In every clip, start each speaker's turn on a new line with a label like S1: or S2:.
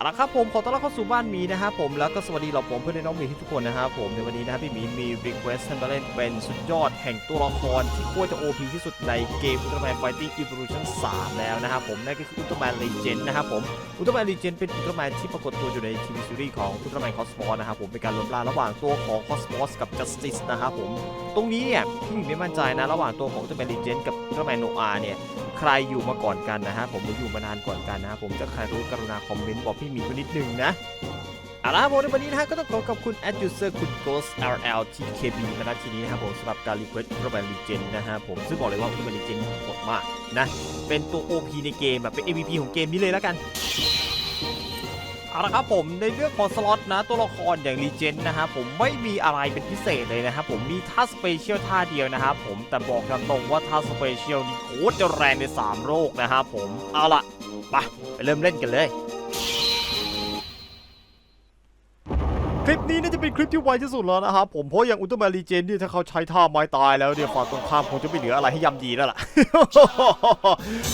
S1: เอาละครับผมขอต้อนรับเข้าสู่บ้านมีนะครับผมแล้วก็สวัสดีเหล่าผมเพื่อนน้องมีทุกคนนะครับผมในวันนี้นะครับพี่มีมีรีเควสให้มาเล่นเป็นสุดยอดแห่งตัวละครที่โคตรจะ OP ที่สุดในเกม Ultraman Fighting Evolution 3 แล้วนะครับผมนั่นก็คือ Ultraman Legend นะครับผม Ultraman Legend เป็น Ultraman ที่ปรากฏตัวอยู่ในทีวีซีรีส์ของ Ultraman Cosmos นะครับผมเป็นการรวมร่างระหว่างตัวของ Cosmos กับ Justice นะครับผมตรงนี้เนี่ยพี่มีไม่มั่นใจนะระหว่างตัวของ Ultraman Legend กับ Ultraman Noir เนี่ยใครอยู่มาก่อนกันนะฮะผมหรืออยู่มานานก่อนกันนะฮะผมจะใครรู้กรุณาคอมเมนต์บอกพี่หมีคนนิดนึงนะเอาละครับผมในวันนี้นะฮะก็ต้องขอขอบคุณ ad user คุณ ghost rl tkb มาณที่นี้นะครับผมสำหรับการ request Ultraman Legend นะฮะผมซึ่งบอกเลยว่า Ultraman Legend โหดมากนะ เป็นตัว OP ในเกมแบบเป็น MVP ของเกมนี้เลยแล้วกันเอาละครับผมในเรื่องของสล็อตนะตัวละครอย่างรีเจนนะฮะผมไม่มีอะไรเป็นพิเศษเลยนะครับผมมีท่าสเปเชียลท่าเดียวนะครับผมแต่บอกตามตรงว่าท่าสเปเชียลนี่โคตรจะแรงใน 3โรคนะครับผมเอาละไปไปเริ่มเล่นกันเลย ลิปที่ไวที่สุดแล้วนะครับผมเพราะอย่างอุลตร้าแมนรีเจนที่ถ้าเขาใช้ท่าไม้ตายแล้วเนี่ยฝั่งตรงข้ามคงจะไม่เหลืออะไรให้ยำดีแล้วล่ะ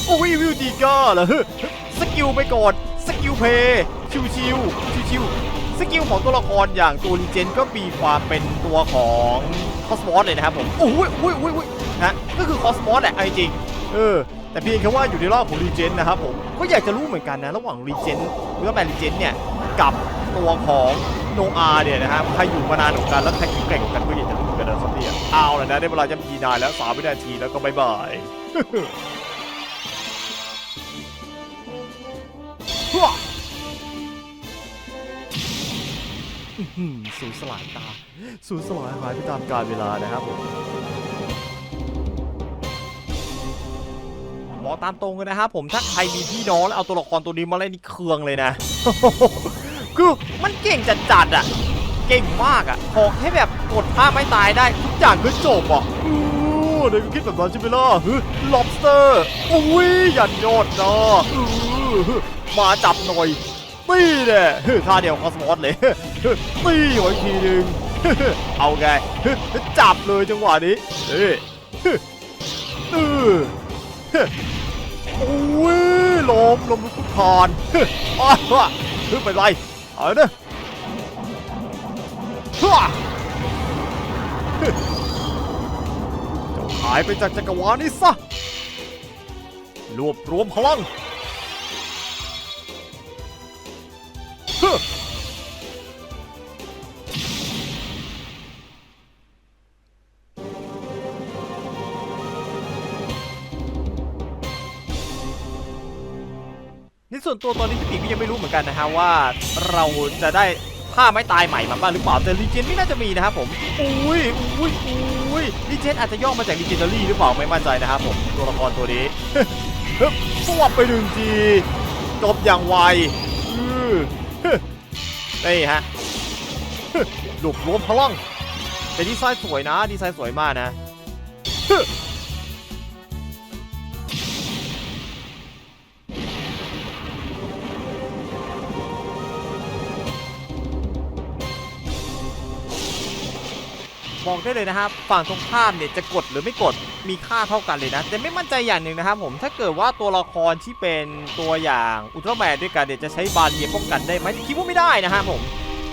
S1: โอ้ยวิวดีก้าเหรอสกิลไปก่อนสกิลเพย์ชิวชิวชิวชิวสกิลของตัวละครอย่างตัวรีเจนก็มีความเป็นตัวของคอสมอสเลยนะครับผมโอ้ยโอ้ยโอ้ยโอ้ยนะก็คือคอสมอสแหละเอาจริงเออแต่เพียงแค่ว่าอยู่ในรอบของรีเจนนะครับผมก็อยากจะรู้เหมือนกันนะ ระหว่างรีเจนอุลตร้าแมนรีเจนเนี่ยกับตัวของ โนอาเนี่ยนะครับใครอยู่มานานกว่ากันแล้วใครแข็งแกร่งกันก็อยากจะรู้กันนะครับเนี่ยเอาแล้วนะได้เวลาจะมีนายแล้วสามวินาทีแล้วก็บายบายฮัวอื้อหือสูญสลายตาสูญสลายหายไปตามกาลเวลานะครับผมบอกตามตรงเลยนะครับผมถ้าใครมีพี่น้องแล้วเอาตัวละครตัวนี้มาเล่นนี่เคืองเลยนะ คือมันเก่งจัดๆอะ เก่งมากอะขอให้แบบกดท่าไม่ตายได้ทุกอย่างก็จบอะเดี๋ยวคิดแบบนั้นใช่ไหมล่ะฮึ lobster อุ้ยยันยอดนะมาจับหน่อยตีเนี่ยฮึท่าเดียวคอสมอสเลยฮึตีไว้อีกทีหนึ่งเอาไงจับเลยจังหวะนี้เฮ้ยฮึเออฮึโอ้ยลมลมลุกคลุกคลานอ้าวฮึไปนไร เอาเนอะฮ่าฮึเจ้าหายไปจากจักรวาลนี้ซะ รวบรวมพลัง ส่วนตัวตอนนี้พี่ปีก็ยังไม่รู้เหมือนกันนะฮะว่าเราจะได้ท่าไม้ตายใหม่มาบ้างหรือเปล่าแต่ลีเจนไม่น่าจะมีนะครับผมอุ้ยอุ้ยอุ้ยลีเจนอาจจะย่อมาจากลีเจนดารี่หรือเปล่าไม่มั่นใจนะครับผมตัวละครตัวนี้ฮึบสวบไปหนึ่งทีจบอย่างไวอือฮึนี่ฮะฮึรวบรวมพลังแต่ดีไซน์สวยนะดีไซน์สวยมากนะ บอกได้เลยนะครับฝั่งตรงข้ามเนี่ยจะกดหรือไม่กดมีค่าเท่ากันเลยนะ แต่ไม่มั่นใจอย่างหนึ่งนะครับผมถ้าเกิดว่าตัวละครที่เป็นตัวอย่างอุลตร้าแมนด้วยกันเนี่ยจะใช้บาเรียป้องกันได้ไหมคิดว่าไม่ได้นะฮะผม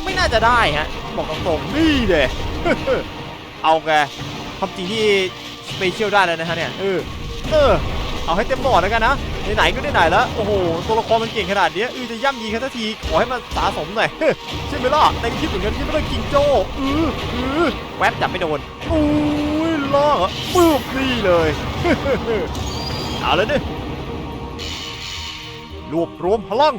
S1: ไม่น่าจะได้ฮะบอกตรงๆนี่เลยเอาไงความจริงที่สเปเชียลได้แล้วนะฮะเนี่ยเออเออ เอาให้เต็มหลอดแล้วกันนะไหนๆก็ได้ไหนแล้วโอ้โหตัวละครมันเก่งขนาดนี้ยเออจะย่ำยีแค่ทักทีขอให้มันสะสมหน่อยใช่ไหมล่ะในคลิปเหมือนกันที่ไม่ได้กิงโจ้เออเออแวบจับไม่โดนอุ้ยล่อปึ๊บนี่เลยเอาเลยดิรวบรวมพลัง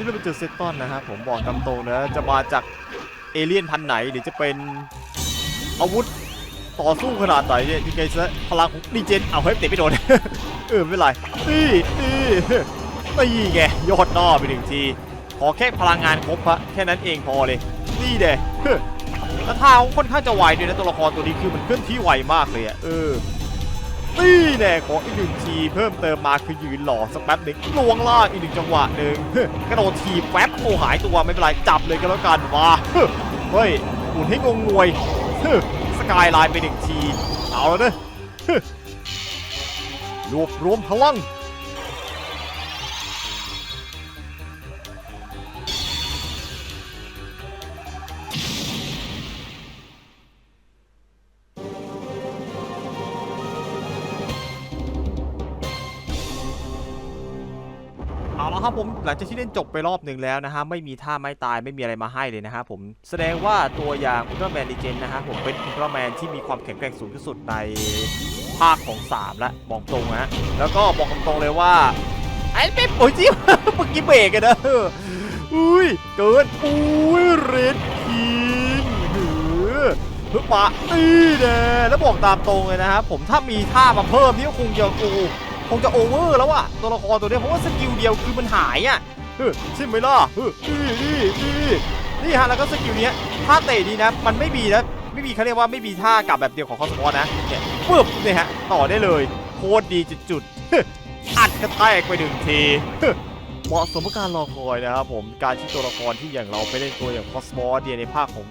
S1: นี้เราไปเจอเซตตอนนะครับผมบอกตามตรงนะจะมาจากเอเลี่ยนพันไหนหรือจะเป็นอาวุธต่อสู้ขนาดไหนเนี่ยยังไงซะพลังของดีเจนเอาให้เตะไม่โดน เออไม่เป็นไรนี่นี่นี่ไงยอดน้าไปหนึ่งทีขอแค่พลังงานครบฮะแค่นั้นเองพอเลยนี่เด้แล้วท่าเขาค่อนข้างจะไวด้วยนะตัวละครตัวนี้คือมันเคลื่อนที่ไวมากเลยอะเออ นี่แน่ขออีกหนึ่งทีเพิ่มเติมมาคือยืนหล่อสักแป๊บหนึ่งลวงล่างอีกหนึ่งจังหวะหนึ่งกระโดดทีแป๊บโอหายตัวไม่เป็นไรจับเลยก็แล้วกันมาเฮ้ยเฮ้ยหมุนให้งงงวยเฮ้ยสกายไลน์ไปหนึ่งที เอาแล้วเนอะเฮ้ยรวบรวมพลัง เอาครับผมหลังจากที่เล่นจบไปรอบหนึ่งแล้วนะฮะไม่มีท่าไม่ตายไม่มีอะไรมาให้เลยนะฮะผมแสดงว่าตัวอย่างอุลตร้าแมนลีเจนนะฮะผมเป็นอุลตร้าแมนที่มีความแข็งแกร่งสูงที่สุดในภาคของ 3 และบอกตรงนะแล้วก็บอกตรงๆเลยว่าไอ้เป็นโอ้ยจิ๊บเมื่อกี้เบรกกันนะอุ้ยเกินอุ้ยเรดคิงหือเพื่อปะตีแน่แล้วบอกตามตรงเลยนะครับผมถ้ามีท่ามาเพิ่มนี่ก็คงจะโอ้ คงจะโอเวอร์แล้วอะตัวละครตัวนี้เพราะว่าสกิลเดียวคือมันหายอะใช่ไหมล่ะนี่ฮะแล้วก็สกิลเนี้ยท่าเตะนี้นะ มันไม่มีนะไม่มีเขาเรียกว่าไม่มีท่ากลับแบบเดียวของคอสปอร์นะเนี่ยปึ๊บเนี่ยฮะต่อได้เลยโคตรดีจุดๆอัดกระแทกไปหนึ่งทีเหมาะสมกับการรอคอยนะครับผมการที่ตัวละครที่อย่างเราไปเล่นตัวอย่างคอสมอสเนี่ยในภาคของ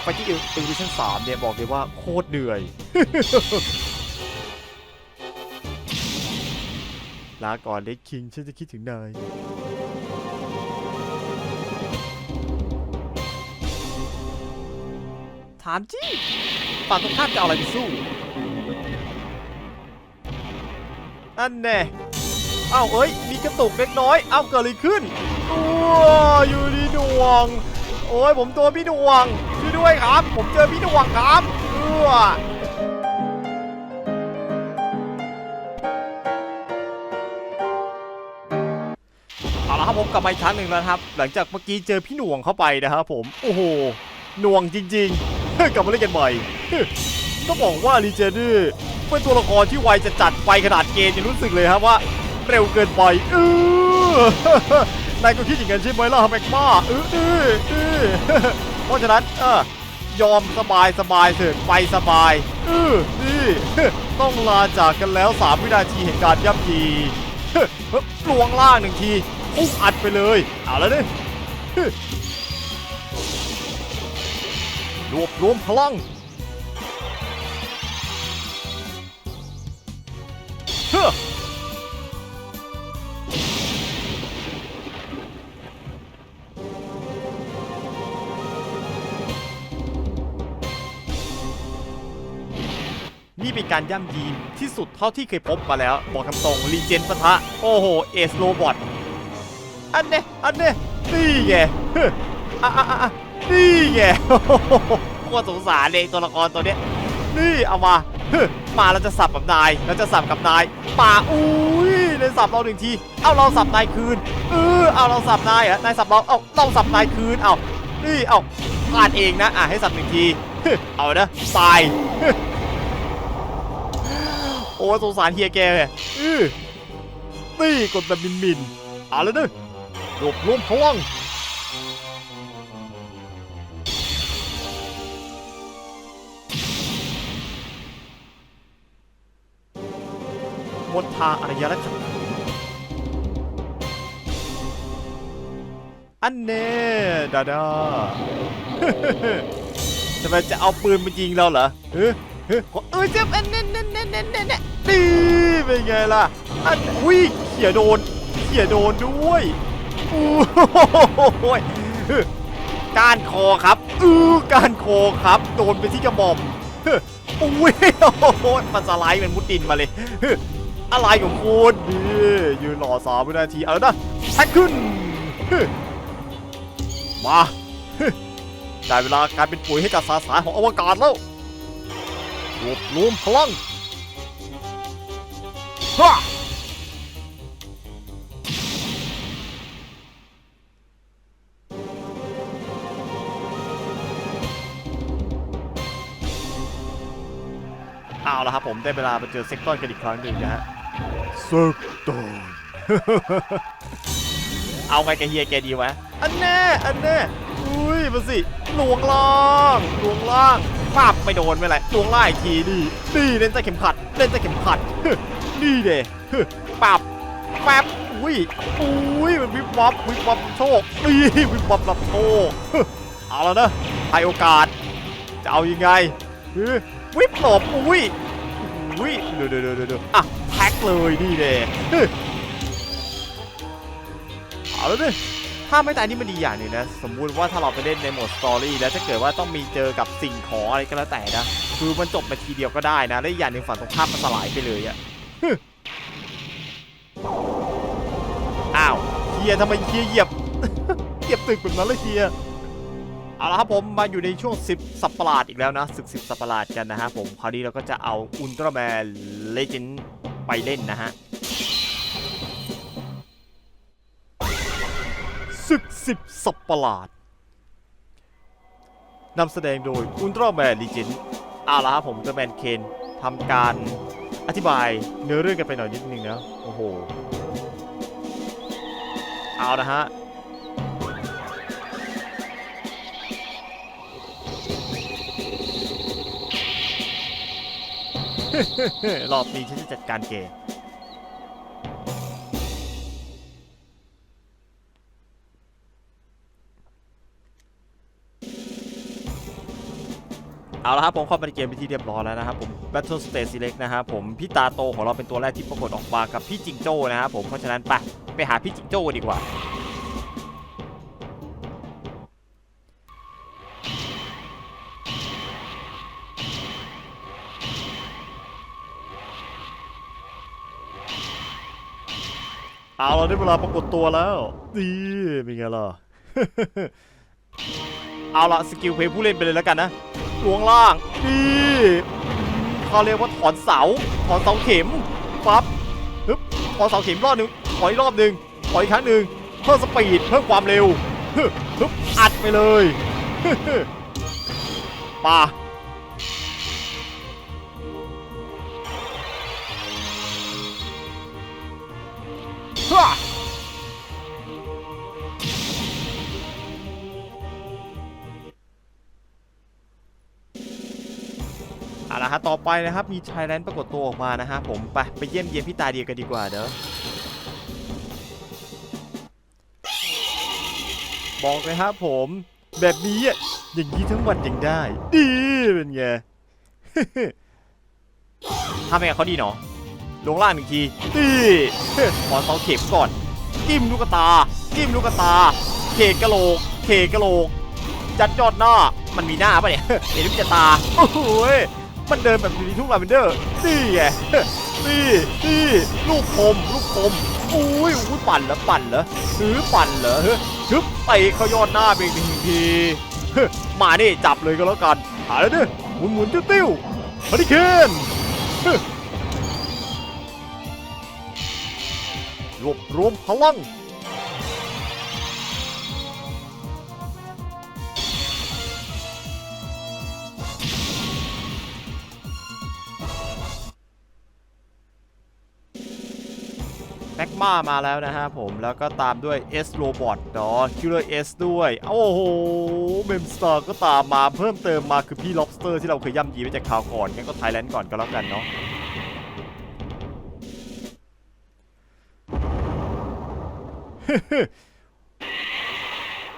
S1: ไฟที่เอลวิชั่นสามเนี่ยบอกเลยว่าโคตรเหนื่อย ลาก่อนเล็กคิงฉันจะคิดถึงนายถามจริงฝั่งตรงข้ามจะเอาอะไรไปสู้ อันแน่เอ้าเอ้ย มีกระตุกเล็กน้อย เอ้าเกิดอะไรขึ้นตัวอยู่ดีดวง โอ้ยผมตัวพี่ดวงช่วยด้วยครับ ผมเจอพี่ดวงครับเออ กลับมาอีกครั้งหนึ่งแล้วครับ หลังจากเมื่อกี้เจอพี่หน่วงเข้าไปนะครับผม โอ้โห หน่วงจริงๆ กลับมาเล่นกันใหม่ต้องบอกว่าลีเจนนี่เป็นตัวละครที่ไวจะจัดไปขนาดเกมยังรู้สึกเลยครับว่า เร็วเกินไปเออนายก็คิดอย่างนั้นใช่ไหมล่ะแม็กมาเออเออเออเพราะฉะนั้นเออยอมสบายสบายเถิดไปสบายเออนี่ต้องลาจากกันแล้ว 3 วินาทีแห่งการย่ำยีลวงล่างหนึ่งที พุ่งอัดไปเลย เอาแล้วนี่รวบรวมพลังเฮ้อนี่เป็นการย่ำยีที่สุดเท่าที่เคยพบมาแล้ว บอกคำตรงรีเจนปะทะ โอ้โห เอสโรบอท อันเนี้ยอันเนี้ยนี่ไงอะอะอะนี่ไงโอ้โหโคตรสงสารเลยตัวละครตัวเนี้ยนี่เอามามาเราจะสับกับนายเราจะสับกับนายป่าอุ้ยในสับเราหนึ่งทีเอาเราสับนายคืนเออเอาเราสับนายอะนายสับเราเอาเราสับนายคืนเอานี่เอาพลาดเองนะอะให้สับหนึ่งทีเอานะตายเฮ้โอ้สงสารเฮียแกเลยเออนี่กดแบบมินมินเอาแล้วเนอะ รวบรวมพลังมดทาอารยะและขัดขืนอันเน่ดาดาทำไมจะเอาปืนมายิงเราเหรอเฮ้ยเฮ้ยเอ้ยเจ็บอันเน่เน่เน่เน่เน่เน่นี่เป็นไงล่ะ อันอุ้ยเขี่ยโดนเขี่ยโดนด้วย โอ้ยก้านคอครับ อื้อก้านคอครับ โดนไปที่กระหม่อมเฮ้ยอุ้ยโอ้โหมันสไลด์เป็นมุดดินมาเลย อะไรของคุณนี่ยืนรอสามวินาที เอาแล้วนะแท็กขึ้น มาได้เวลาการเป็นปุ๋ยให้กับสาสารของอวกาศแล้วรวบรวมพลังฮ่า เอาละครับผมได้เวลาไปเจอเซ็กตอนกันอีกครั้งหนึ่งนะฮะเซ็กตอนเอาไงกับเฮียแกดีวะอันแน่อันแน่อุ้ยมาสิหลวงล่างหลวงล่างป้าบไม่โดนไม่ไรลวงล่างอีกทีนี่นี่เล่นใต้เข็มขัดเล่นใต้เข็มขัดฮึนี่เด้ฮึปับแป๊บอุ้ยอุ้ยมันวิบวับวิบวับโชคนี่วิบวับรับโชคฮึเอาแล้วนะให้โอกาสจะเอายังไงฮึวิบหลบอุ้ย อุ้ยเดี๋ยวเดี๋ยวเดี๋ยวอะแท็กเลยนี่เด้ฮึเอาแล้วดิถ้าไม่ตายนี่มันดีอย่างหนึ่งนะ สมมุติว่าถ้าเราไปเล่นในโหมดสตอรี่แล้วถ้าเกิดว่าต้องมีเจอกับสิ่งของอะไรก็แล้วแต่นะ คือมันจบมาทีเดียวก็ได้นะ และอีกอย่างหนึ่งฝั่งตรงข้ามมันสลายไปเลยอะอ้าวเฮียทำไมเฮียเหยียบ เหยียบตึกแบบนั้นเลยเฮีย เอาละครับผมมาอยู่ในช่วง 10 สัปปะหลาดอีกแล้วนะศึก10 สัปปะหลาดกันนะฮะผมคราวนี้เราก็จะเอาอุลตร้าแมนเลเจนด์ไปเล่นนะฮะศึกสิบสัปประหลาดนำแสดงโดยอุลตร้าแมนเลเจนเอาละครับผมอุลตร้าแมนเคนทำการอธิบายเนื้อเรื่องกันไปหน่อยนิดนึงนะโอ้โหเอานะฮะ รอบนี้ฉันจะจัดการเกย์เอาละครับผมเข้ามาในเกมไปนที่เรียบร้อยแล้วนะครับผม Battle Stage Select นะครับผมพี่ตาโตของเราเป็นตัวแรกที่ปรากฏออกมากับพี่จิงโจ้นะครับผมเพราะฉะนั้นไปไปหาพี่จิงโจ้ดีกว่า ได้เวลาปรากฏตัวแล้วนี่เป็นไงล่ะ เอาละสกิลเพย์ผู้เล่นไปเลยแล้วกันนะลวงล่างนี่เขาเรียกว่าถอนเสา ถอนเสาเข็มปั๊บฮึบถอนเสาเข็มรอบหนึ่งถอยรอบหนึ่งถอยอีกครั้งหนึ่งเพิ่มสปีด เพิ่มความเร็วฮึฮึบอัดไปเลยป่า เอาละฮะต่อไปนะครับ มีชายแลนด์ปรากฏตัวออกมานะฮะผมไปไปเยี่ยมเยียนพี่ตาเดียกันดีกว่าเด้อบอกเลยครับผม แบบนี้อะอย่างนี้ทั้งวันยังได้ ดีเป็นไงทำไงเขาดีเนาะ ลงล่างหนึ่งทีดีขอเสาเข็มก่อนจิ้มลูกตาจิ้มลูกตาเคกะโหลกเคกะโหลก จัดยอดหน้า มันมีหน้าปะเนี่ยเห็นมันจะตา โอ้โหยมันเดินแบบนี้ทุกลาเวนเดอร์นี่ไงนี่นี่ลูกคม ลูกคมอุ้ยอุ้ยปั่นเหรอปั่นเหรอหือปั่นเหรอเฮ้ยฮึบไปเขายอดหน้าไปอีกหนึ่งทีเฮ้ยมานี่จับเลยก็แล้วกันหาแล้วดิหมุนหมุนติ้วติ้วฮาริเคน รวบรวมพลัง แม็กมามาแล้วนะฮะผมแล้วก็ตามด้วย S Robot เนาะ Killer S ด้วย โอ้โหเมมสตาร์ก็ตามมาเพิ่มเติมมาคือพี่ Lobster ที่เราเคยย่ำยีไว้จากข่าวก่อนงั้นก็ไทยแลนด์ก่อนก็แล้วกันเนาะ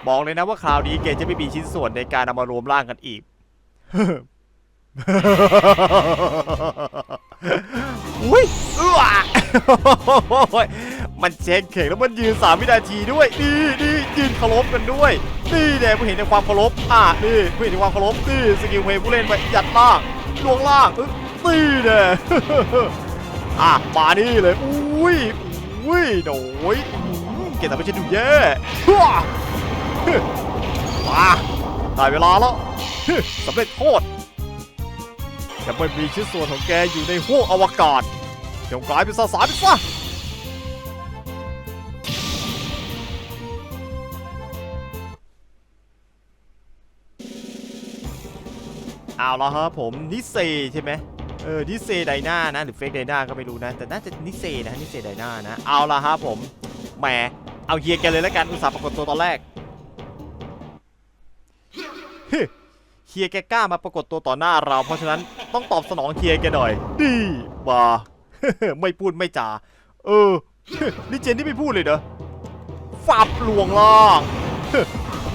S1: บอกเลยนะว่าคราวนี้เกจะไม่มีชิ้นส่วนในการนำมารวมร่างกันอีก อุ้ยเอื้อมันเช็คเข่งแล้วมันยืนสามวินาทีด้วย นี่นี่ยืนเคารพกันด้วย นี่แดงผู้เห็นในความเคารพ อะนี่ผู้เห็นในความเคารพ นี่สกิลเพย์ผู้เล่นไปยัดล่างลวงล่างนี่แน่อะมานี่เลย อุ้ย อุ้ยโดย เกตทำให้ฉันดูแย่มาได้เวลาแล้วสำเร็จโทษจะไม่มีชิ้นส่วนของแกอยู่ในห้วงอวกาศจงกลายเป็นสสารไปซะเอาแล้วครับผมนิเซใช่ไหมเออนิเซไดนานะ หรือเฟกไดนาก็ไม่รู้นะ แต่น่าจะนิเซนะนิเซไดนานะ เอาละครับผม แหมเอาเฮียแกเลยแล้วกันอุตส่าห์ปรากฏตัวตอนแรกฮึเฮียแกกล้ามาปรากฏตัวต่อหน้าเรา เพราะฉะนั้นต้องตอบสนองเฮียแกหน่อย ดีมาไม่พูดไม่จา เออ นี่เจนที่ไม่พูดเลยเนอะฟับลวงล่าง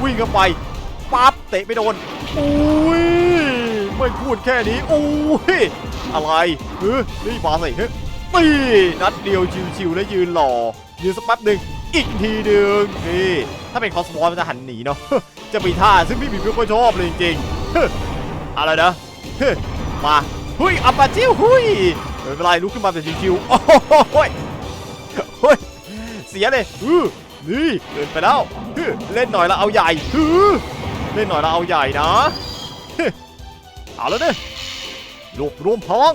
S1: วิ่งเข้าไปปั๊บเตะไม่โดนอุ้ยไม่พูดแค่นี้อุ้ยอะไรเฮ้ยนี่มาสิเฮ้ยตีนัดเดียวชิวๆแล้วยืนหล่อ ยืนสักแป๊บหนึ่งอีกทีหนึ่งนี่ถ้าเป็นคอสมอสมันจะหันหนีเนาะจะมีท่าซึ่งพี่บีไม่ค่อยชอบเลยจริงๆอะไรนะเฮ้ยมาหุยอัปปาจิ้วหุยไม่เป็นไรลุกขึ้นมาเป็นชิวๆโอ้โหโอ้ยโอ้ยเสียเลยนี่เดินไปแล้วเล่นหน่อยแล้วเอาใหญ่เล่นหน่อยแล้วเอาใหญ่นะเอาแล้วเนี่ยรวบรวมพลัง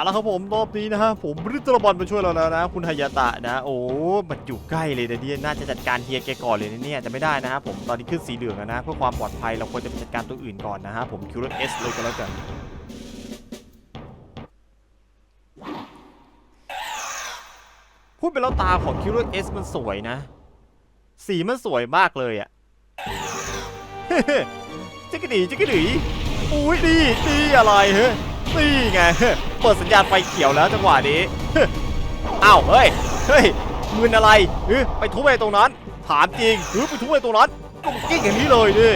S1: เอาละครับผมรอบนี้นะฮะผมริตรบอลมาช่วยเราแล้วนะ คุณฮายาตะนะ โอ้มันอยู่ใกล้เลยนะเนี่ยน่าจะจัดการเฮียแกก่อนเลยนะเนี่ยแต่ไม่ได้นะฮะผมตอนนี้ขึ้นสีเหลืองแล้วนะเพื่อความปลอดภัยเราควรจะไปจัดการตัวอื่นก่อนนะฮะผมคิวเลอร์เอสเลยก็แล้วกันพูดเป็นแล้วตาของคิวเลอร์เอสมันสวยนะ สีมันสวยมากเลยอะจิกกะดีจิกกะดีอุ้ยดีดีอะไรเฮ้ยนี่ไง เปิดสัญญาณไฟเขียวแล้วจังหวะนี้ อ้าวเฮ้ย เฮ้ยมืนอะไรเฮ้ยไปทุบไปตรงนั้น ถามจริงเฮ้ไปทุบไปตรงนั้นกุ้งกิ้งอย่างนี้เลยดิ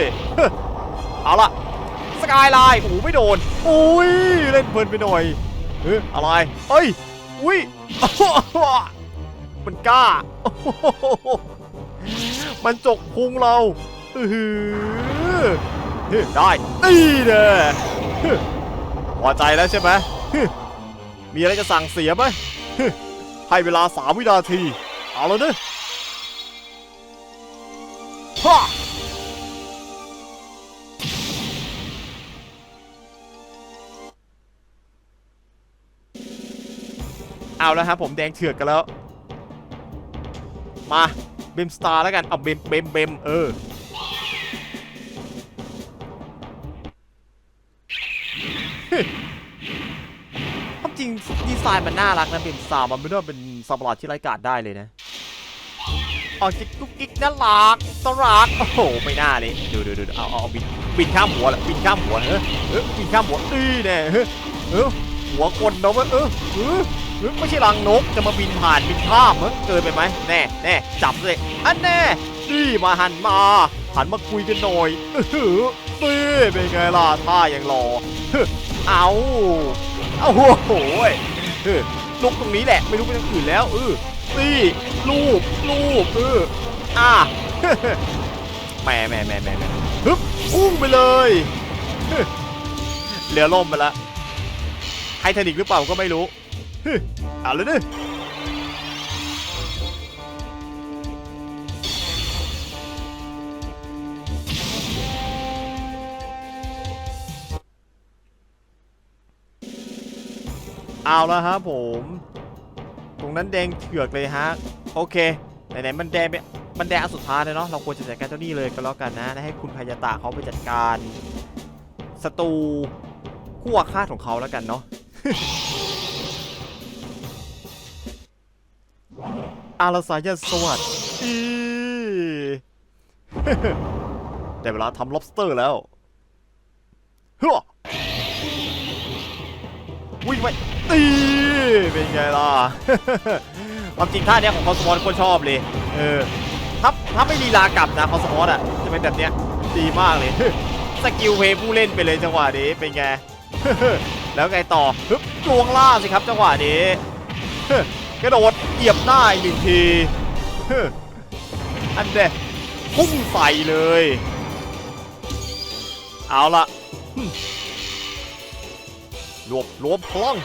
S1: เอาล่ะสกายไลน์โอ้ไม่โดนอุ้ยเล่นเพลินไปหน่อยเฮ้ยอะไรเอ้ยอุ้ยมันกล้า มันจกพุงเราอืออได้นี่เด้อพอใจแล้วใช่ไหม มีอะไรจะสั่งเสียไหมให้เวลาสามวินาที เอาแล้วนะฮ่าเอาแล้วครับผมแดงเถือกกันแล้ว มา เบมสตาร์แล้วกัน เอาเบมเบมเบมเออ ไซน์มันน่ารักนะเป็นซาวมันไม่ได้เป็นซาบลาที่ไร้กาดได้เลยนะ ออกจิกกุ๊กกิ๊กน่ารักตรักโอ้โหไม่น่าเลยดูดูดูเอาเอาบินบินข้ามหัวแหละบินข้ามหัวเออเออบินข้ามหัวนี่แน่เออเออหัวคนเนาะเว้ยเออเออเออไม่ใช่รังนกจะมาบินผ่านบินข้ามเออเกินไปไหมแน่แน่จับเลยอันแน่นี่มาหันมาหันมาคุยกันหน่อยเออนี่เป็นไงล่ะท่ายังรอเฮ้อเอาโอ้โหย เออลุกตรงนี้แหละไม่รู้ไปทางอื่นแล้วเออนี่ลูบลูบเอออะแหม่แหม่แหม่แหมแฮึบพุ่งไปเลยเหลือล่มไปละไททานิกหรือเปล่าก็ไม่รู้เฮ้ยเอาเลยดิ เอาแล้วครับผม ตรงนั้นแดงเถือกเลยฮะ โอเค ไหนๆมันแดงไปมันแดงอันสุดท้ายเลยเนาะ เราควรจะจัดการเจ้านี่เลยก็แล้วกันนะ ให้คุณพายาตะเขาไปจัดการศัตรูคู่อาฆาตของเขาแล้วกันเนาะอาลาสายสวัสดีได้เวลาทำ lobster แล้วเฮ้อวิ่งไป ตีเป็นไงล่ะความจริงท่าเนี้ยของคอสมอสคนชอบเลยเออถ้าถ้าไม่ลีลากลับนะคอสมอสอะจะเป็นแบบเนี้ยดีมากเลยสกิลเพย์ผู้เล่นไปเลยจังหวะนี้เป็นไงแล้วไงต่อฮึบลวงล่าสิครับ จังหวะนี้กระโดดเหยียบหน้าอีกหนึ่งทีอันเดะพุ่งใส่เลย เอาละรวบรวมพลัง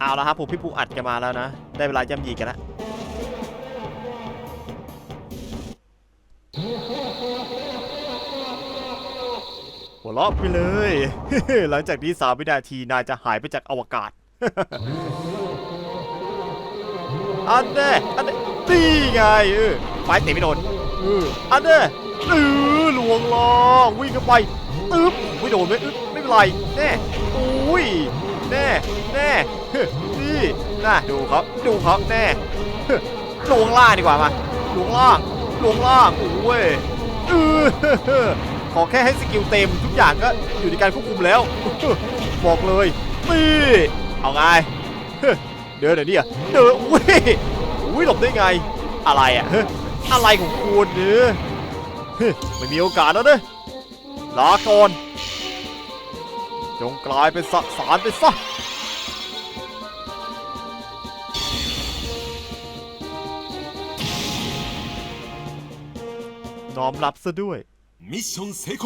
S1: เอาละครับผมพี่ปูอัดกันมาแล้วนะ ได้เวลาย่ำยีกันแล้วหัวเราะไปเลย หลังจากนี้สามวินาทีนายจะหายไปจากอวกาศ อันแน่อันแน่ตีไงเออไปเตะไม่โดนเอออันแน่เออลวงล่างวิ่งเข้าไปตึ๊บไม่โดนไม่อึ๊บไม่เป็นไรแน่อุ้ย แน่แน่นี่น่ะดูครับดูครับแน่เฮ้ยลวงล่างดีกว่ามาลวงล่างลวงล่างโอ้ยเออขอแค่ให้สกิลเต็มทุกอย่างก็อยู่ในการควบคุมแล้ว บอกเลยนี่เอาไงเดินเดี๋ยวนี้อะเดินอุ้ยอุ้ยหลบได้ไง อะไรอะอะไรของคุณเนี่ยเฮ้ยไม่มีโอกาสแล้วเนอะลาก่อน จงกลายเป็นสสารไปซะน้อมรับซะด้วย
S2: มิชชั่นเซโค